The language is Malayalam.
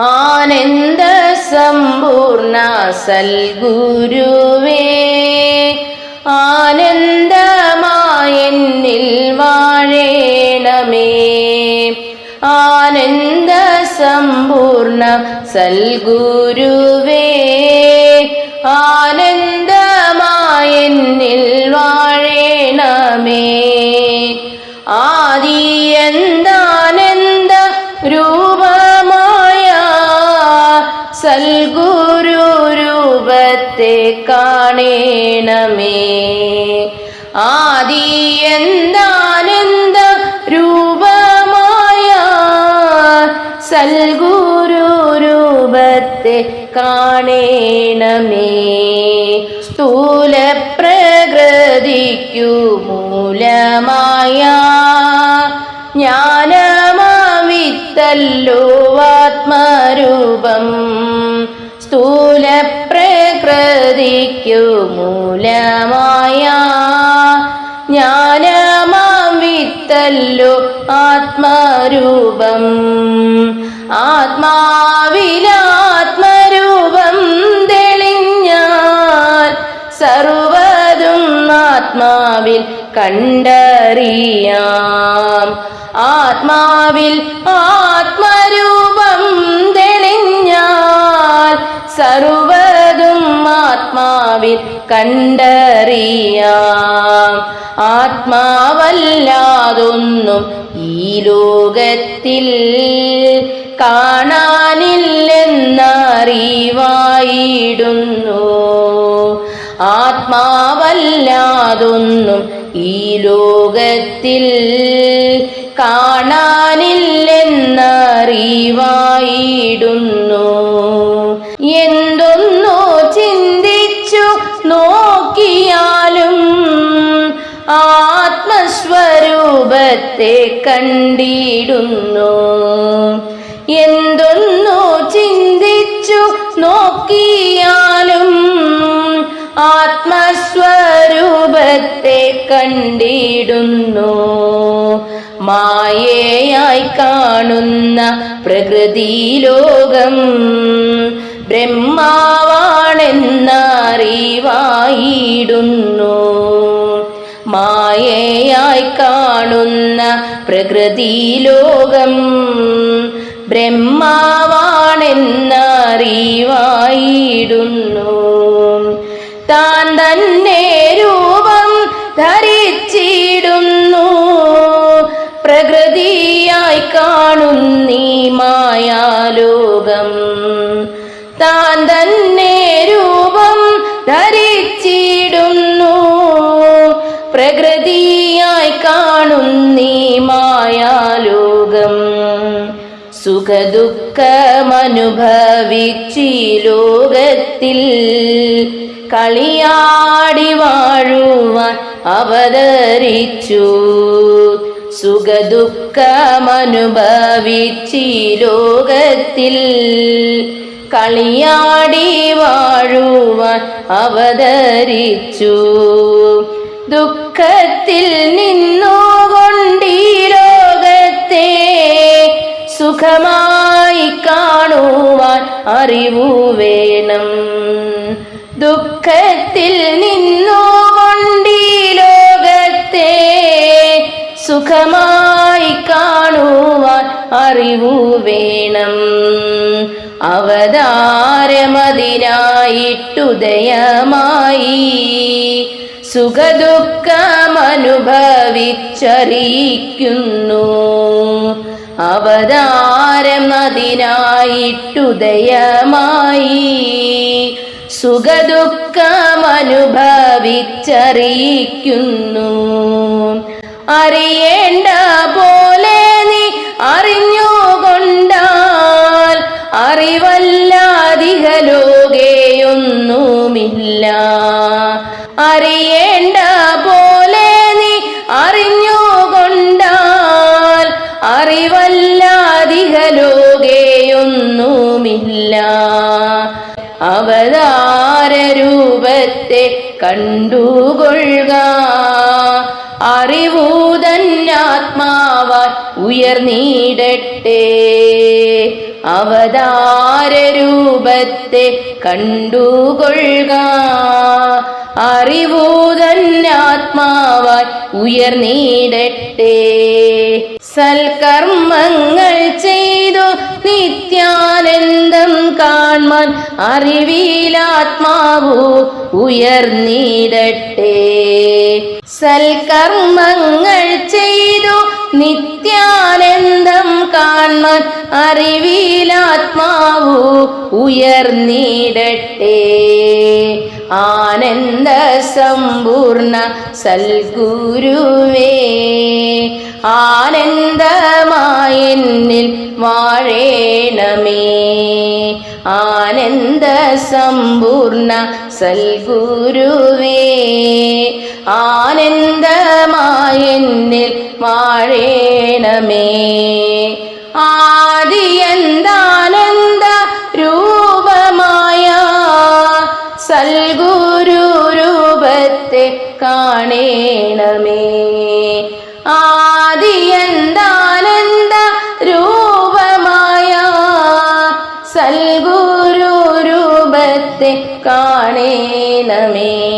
ആനന്ദ സമ്പൂർണ സൽഗുരുവേ ആനന്ദമായെന്നിൽ വാഴേണമേ. ആനന്ദ സമ്പൂർണ സൽഗുരുവേ കാണേണമേ. ആദിയന്താനന്ദ രൂപമായ സൽഗുരു രൂപത്തെ കാണേണമേ. സ്ഥൂല പ്രകൃതിക്കു മൂലമായ ജ്ഞാനമാവിത്തല്ലോ ആത്മരൂപം പ്രകൃതിക്കു മൂലമായ ജ്ഞാനമാം വിത്തല്ലോ ആത്മരൂപം. ആത്മാവിലാത്മരൂപം തെളിഞ്ഞാൽ സർവതും ആത്മാവിൽ കണ്ടറിയാം. ആത്മാവിൽ ആത്മരൂപം ആത്മാവിൽ കണ്ടറിയാം. ആത്മാവല്ലാതൊന്നും ഈ ലോകത്തിൽ കാണാനില്ലെന്നറിവായിടുന്നു. ആത്മാവല്ലാതൊന്നും ഈ ലോകത്തിൽ കാണാനില്ലെന്നറിവായിടുന്നു. എന്തൊന്നു ആത്മസ്വരൂപത്തെ കണ്ടിടുന്നു. എന്തൊന്നു ചിന്തിച്ചു നോക്കിയാലും ആത്മസ്വരൂപത്തെ കണ്ടിടുന്നു. മായയായി കാണുന്ന പ്രകൃതി ലോകം ബ്രഹ്മാവാണെന്നറിവായിടുന്നു മായയായി കാണുന്ന പ്രകൃതി ലോകം ബ്രഹ്മാവാണെന്നറിവായിടുന്നു. താൻ തന്നെ രൂപം ധരിച്ചിടുന്നു. പ്രകൃതിയായി കാണുന്നീ മായാലോകം. താൻ തന്നെ സുഖദുഃഖമനുഭവിച്ചി ലോകത്തിൽ കളിയാടി വാഴുവാൻ അവതരിച്ചു. സുഖദുഃഖമനുഭവിച്ചീ ലോകത്തിൽ കളിയാടി വാഴുവാൻ അവതരിച്ചു. ദുഃഖത്തിൽ നിന്നുകൊണ്ടീ അറിവു വേണം. ദുഃഖത്തിൽ നിന്നുകൊണ്ടീ ലോകത്തെ സുഖമായി കാണുവാൻ അറിവു വേണം. അവതാരമതിനായിട്ടുദയമായി സുഖദുഃഖമനുഭവിച്ചറിയിക്കുന്നു. അവതാരം അതിനായിട്ടുദയമായി സുഖദുഃഖമനുഭവിച്ചറിയിക്കുന്നു. അറിയേണ്ട പോലെ കണ്ടുകൊള്ളുക. അറിവൂതന്നാത്മാവാൽ ഉയർന്നീടട്ടെ. അവതാര രൂപത്തെ കണ്ടുകൊള്ളുക. അറിവൂതന്നാത്മാവായി ഉയർന്നീടട്ടെ. സൽക്കർമ്മങ്ങൾ ചെയ്തു നിത്യാ അറിവിലാത്മാവു ഉയർന്നിടട്ടെ. സൽക്കർമ്മങ്ങൾ ചെയ്തു നിത്യാനന്ദം കാൺമാൻ അറിവിലാത്മാവു ഉയർന്നിടട്ടെ. ആനന്ദ സമ്പൂർണ സൽഗുരുവേ ആനന്ദമായെന്നിൽ വാഴേണമേ. ആനന്ദ സമ്പൂർണ സൽഗുരുവേ ആനന്ദമായെന്നിൽ വാഴേണമേ. ആദിയന്താനന്ദ ആദിയന്താനന്ദ രൂപമായ? സൽഗുരു രൂപത്തെ കാണേണമേ.